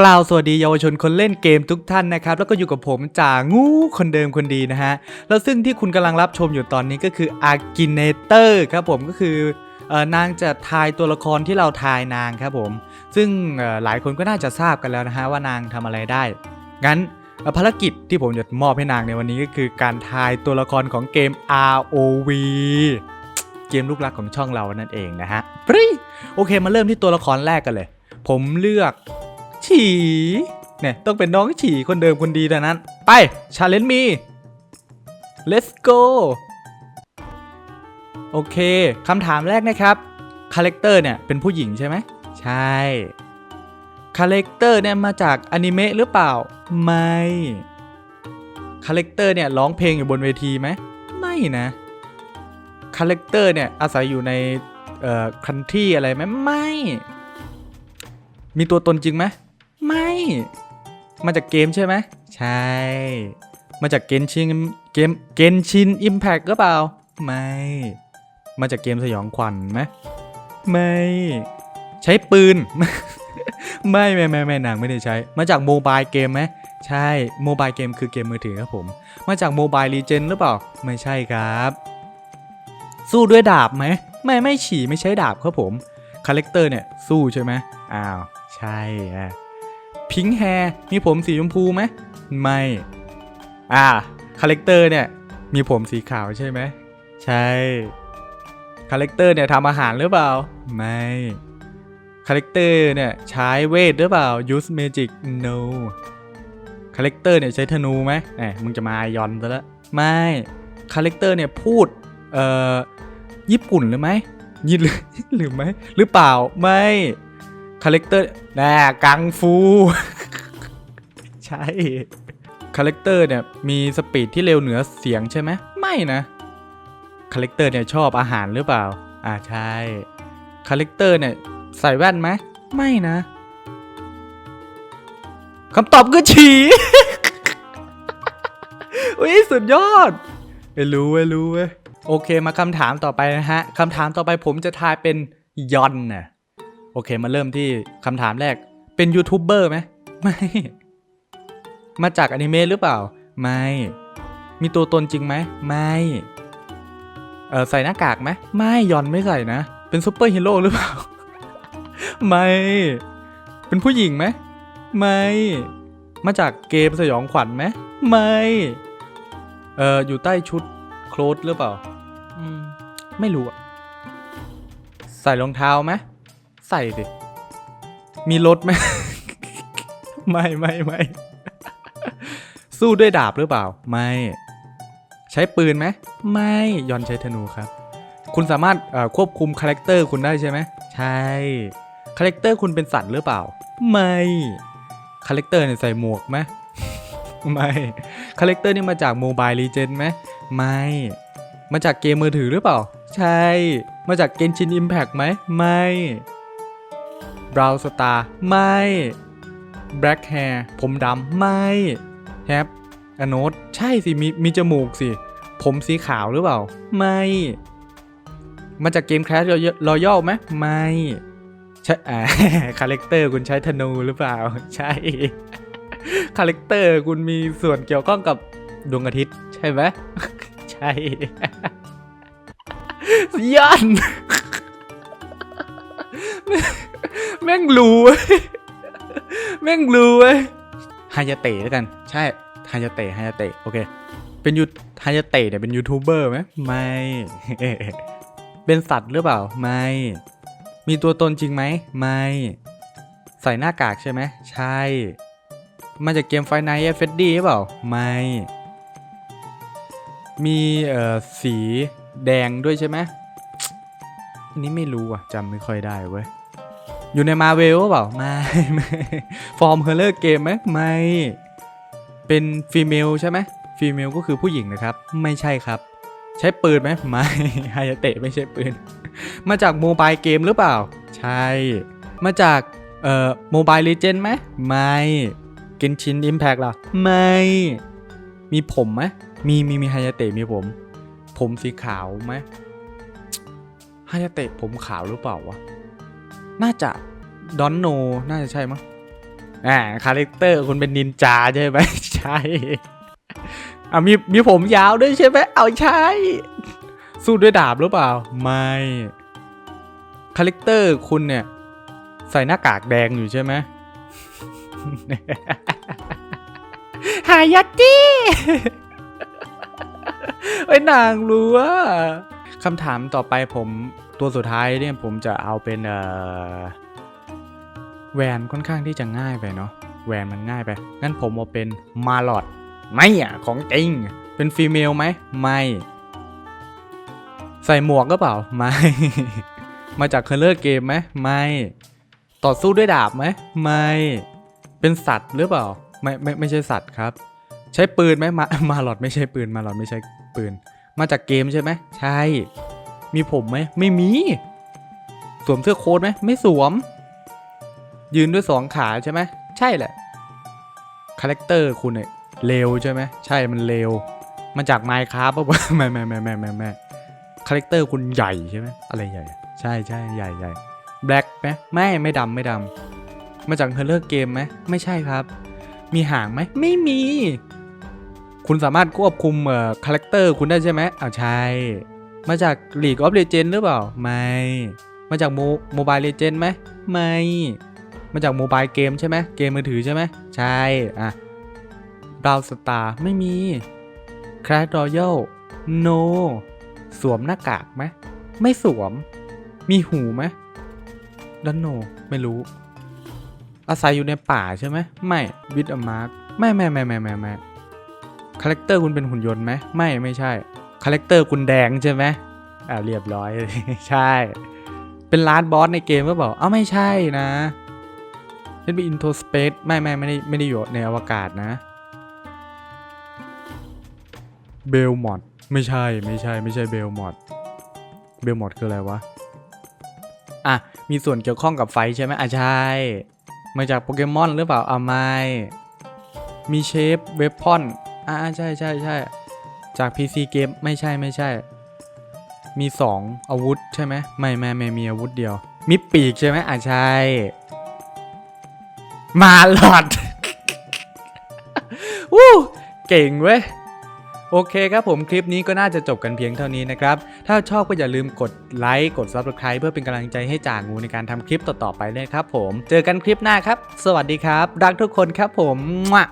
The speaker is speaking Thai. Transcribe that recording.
กล่าวสวัสดีเยาวชนคนเล่นเกมทุกท่านนะครับ แล้วก็อยู่กับผมจ่างูคนเดิมคนดีนะฮะ แล้วซึ่งที่คุณกำลังรับชมอยู่ตอนนี้ก็คือ a r g i n a t o r ครับผมก็คืออนางจะทายตัวละครที่เราทายนางครับผม ซึ่งหลายคนก็น่าจะทราบกันแล้วนะฮะว่านางทำอะไรได้ งั้นภารกิจที่ผมจะมอบให้นางในวันนี้ก็คือการทายตัวละครของเกม ROV เกมลูกรักของช่องเรานั่นเองนะฮะโอเคมาเริ่มที่ตัวละครแรกกันเลย ผมเลือก ฉีเนี่ยต้องเป็นน้องฉีคนเดิมคนดีเท่านั้น ไปชาเลนจ์มี let's go โอเคคำถามแรกนะครับคาแรคเตอร์เนี่ยเป็นผู้หญิงใช่ไหมใช่คาแรคเตอร์เนี่ยมาจากอนิเมะหรือเปล่า ไม่คาแรคเตอร์เนี่ยร้องเพลงอยู่บนเวทีไหมไม่นะคาแรคเตอร์เนี่ยอาศัยอยู่ในเอ่อคันที่อะไรไหมไม่ มีตัวตนจริงไหม ไม่ มาจากเกมใช่ไหม ใช่ มาจากเกนชินเกมเกนชินอิมแพกหรือเปล่า ไม่ มาจากเกมสยองขวัญไหมไม่ ใช้ปืน ไม่ไม่ไม่ไม่นางไม่ได้ใช้ มาจากโมบายเกมไหมใช่โมบายเกมคือเกมมือถือครับผม มาจากโมบายลีเจนหรือเปล่า ไม่ใช่ครับ สู้ด้วยดาบไหม ไม่ไม่ฉี่ไม่ใช้ดาบครับผม คาแรคเตอร์เนี่ย สู้ใช่ไหมอ้าว ใช่ พิงแฮร์มีผมสีชมพูไหมไม่ อ่าคาแรคเตอร์เนี่ยมีผมสีขาวใช่ไหมใช่คาแรคเตอร์เนี่ยทำอาหารหรือเปล่า ไม่คาแรคเตอร์เนี่ยใช้เวทหรือเปล่า use magic no คาแรคเตอร์เนี่ยใช้ธนูไหมแหมมึงจะมาอายอนซะแล้วไม่คาแรคเตอร์เนี่ยพูดเอ่อญี่ปุ่นหรือไหมยินหรือหรือไม่หรือเปล่าไม่ คาแรคเตอร์น่กังฟู ใช่คาแรคเตอร์เนี่ยมีสปีดที่เร็วเหนือเสียงใช่ไหมไม่นะคาแรคเตอร์เนี่ยชอบอาหารหรือเปล่า อ่าใช่คาแรคเตอร์เนี่ยใส่แว่นไหมไม่นะคำตอบคือฉี่อุ้ยสุดยอดไม่รู้เว้ยรู้เว้ยโอเคมาคำถามต่อไปนะฮะคำถามต่อไปผมจะทายเป็นยอนน่ะ โอเค มาเริ่มที่คำถามแรก เป็นยูทูบเบอร์ไหมไม่ มาจากอนิเมะหรือเปล่า ไม่ มีตัวตนจริงไหม ไม่ เออใส่หน้ากากไหม ไม่ยอนไม่ใส่นะ เป็นซูเปอร์ฮีโร่หรือเปล่า ไม่ เป็นผู้หญิงไหม ไม่ มาจากเกมสยองขวัญไหม ไม่ เอออยู่ใต้ชุดโคลธหรือเปล่าอืมไม่รู้อะใส่รองเท้าไหม ใส่สิมีรถไหม ไม่ไม่ไม่ สู้ด้วยดาบหรือเปล่า ไม่ ใช้ปืนไหม ไม่ ยอนใช้ธนูครับ คุณสามารถควบคุมคาแรคเตอร์คุณได้ใช่ไหม ใช่ คาแรคเตอร์คุณเป็นสัตว์หรือเปล่า ไม่ คาแรคเตอร์เนี่ยใส่หมวกไหมไม่ คาแรคเตอร์นี่มาจากโมบายลีเจนไหม ไม่ มาจากเกมมือถือหรือเปล่า ใช่ มาจากเกนชินอิมแพกไหม ไม่ บราวสตาร์ไม่แบล็ k แฮร์ผมดำไม่แฮปอโนตใช่สิ มีมีจมูกสิ ผมสีขาวหรือเปล่า ไม่ มาจากเกมแคสรอยัลไหมไม่ใช่คาแรคเตอร์คุณใช้ธนูหรือเปล่า ใช่ คาแรคเตอร์คุณมีส่วนเกี่ยวข้องกับดวงอาทิตย์ ใช่ไหมใช่ยัน แม่งรู้เว้ยแม่งรู้เว้ยฮายาเตะแล้วกัน ใช่ฮายาเตะฮายาเตะโอเค เป็นยูฮายาเตะเนี่ยเป็นยูทูบเบอร์ไหมไม่ เป็นสัตว์หรือเปล่า ไม่ มีตัวตนจริงไหมไม่ ใส่หน้ากากใช่ไหมใช่ มาจากเกมไฟไนท์เฟดดี้หรือเปล่า ไม่ มีเอ่อสีแดงด้วยใช่ไหมอันนี้ไม่รู้อะจำไม่ค่อยได้เว้ย อยู่ในมาเวลเปล่า ไม่ไม่ฟอร์มเฮอร์เลอร์เกมไหมไม่ เป็นฟีเมลใช่ไหมฟีเมลก็คือผู้หญิงนะครับ ไม่ใช่ครับ ใช้ปืนไหมไม่ไฮยาเตะไม่ใช่ปืน มาจากโมบายเกมหรือเปล่า ใช่ มาจากเอ่อโมบายเลเจนไหมไม่เกนชินอิมแพกล่ะ ไม่ มีผมไหมมีมีมีไฮยาเตะมีผม ผมสีขาวไหมไฮยาเตะผมขาวหรือเปล่าวะ น่าจะดอนโนน่าจะใช่มั้งอ่าคาแรคเตอร์คุณเป็นนินจาใช่ไหมใช่อะมีมีผมยาวด้วยใช่ไหมเอาใช่ สู้ด้วยดาบหรือเปล่า ไม่คาแรคเตอร์คุณเนี่ย ใส่หน้ากากแดงอยู่ใช่ไหมหายาตี้ไอ้นางรู้ว่า คำถามต่อไปผมตัวสุดท้ายเนี่ยผมจะเอาเป็นเอ่อแวนค่อนข้างที่จะง่ายไปเนาะแวนมันง่ายไป งั้นผมเอาเป็นมาลอดไม่อะของจริง เป็นฟีเมลไหมไม่ ใส่หมวกก็เปล่า ไม่ มาจากเคอร์เลอร์เกมไหมไม่ ต่อสู้ด้วยดาบไหมไม่ เป็นสัตว์หรือเปล่า ไม่ไม่ไม่ใช่สัตว์ครับ ใช้ปืนไหมมามาหลอดไม่ใช่ปืนมาหลอดไม่ใช่ปืน มาจากเกมใช่ไหมใช่ มีผมไหมไม่มี สวมเสื้อโค้ทไหมไม่สวม ยืนด้วยสองขาใช่ไหมใช่แหละคาแรคเตอร์คุณเนี่ยเร็วใช่ไหมใช่มันเร็วมาจากไมค์ครับป่ะไม่ไม่ไม่ไม่ไม่ไม่คาแรคเตอร์คุณใหญ่ใช่ไหมอะไรใหญ่ ใช่ใช่ใหญ่ใหญ่แบล็กไหมไม่ไม่ดำไม่ดำมาจากเฮอร์เลอร์เกมไหมไม่ใช่ครับ มีหางไหมไม่มี คุณสามารถควบคุมเอ่อคาแรคเตอร์คุณได้ใช่ไหมอ้าวใช่ มาจาก League of Legends หรือเปล่า ไม่ มาจากโมโมบายเลเจนไหมไม่ มาจากโมบายเกมใช่ไหมเกมมือถือใช่ไหมใช่ อะดาวสตาร์ไม่มี c r a s h Royale no สวมหน้ากากไหมไม่สวม มีหูไหมดันโนไม่รู้ อาศัยอยู่ในป่าใช่ไหมไม่วิดอมาร์กไม่ไม่ไม่ไม่ไม่ไม่ คาแรคเตอร์คุณเป็นหุ่นยนต์ไหมไม่ไม่ใช่คาแรคเตอร์คุณแดงใช่ไหมอ่าเรียบร้อย ใช่ เป็นลาดบอสในเกมหรือเปล่าอ้าไม่ใช่นะเป็นเป็นอินโทรสเปซไม่ไม่ไม่ได้ไม่ได้อยู่ในอวกาศนะเบลมอดไม่ใช่ไม่ใช่ไม่ใช่เบลมอดเบลมอดคืออะไรวะ อะ มีส่วนเกี่ยวข้องกับไฟใช่ไหมอะใช่ มาจากโปเกมอนหรือเปล่าอะไม่ มีเชฟเวพอน อะใช่ใช่ใช่จาก PC เกมไม่ใช่ไม่ใช่ มี 2 อาวุธใช่ไหมไม่ไม่ไม่มีอาวุธเดียว มีปีกใช่ไหมอะใช่ มาหลอดวู้เก่งเว้ยโอเคครับผมคลิปนี้ก็น่าจะจบกันเพียงเท่านี้นะครับ ถ้าชอบก็อย่าลืมกดไลค์กด Subscribe เพื่อเป็นกำลังใจให้จ่างูในการทำคลิปต่อๆไปเลยครับผม เจอกันคลิปหน้าครับ สวัสดีครับ รักทุกคนครับผมมั่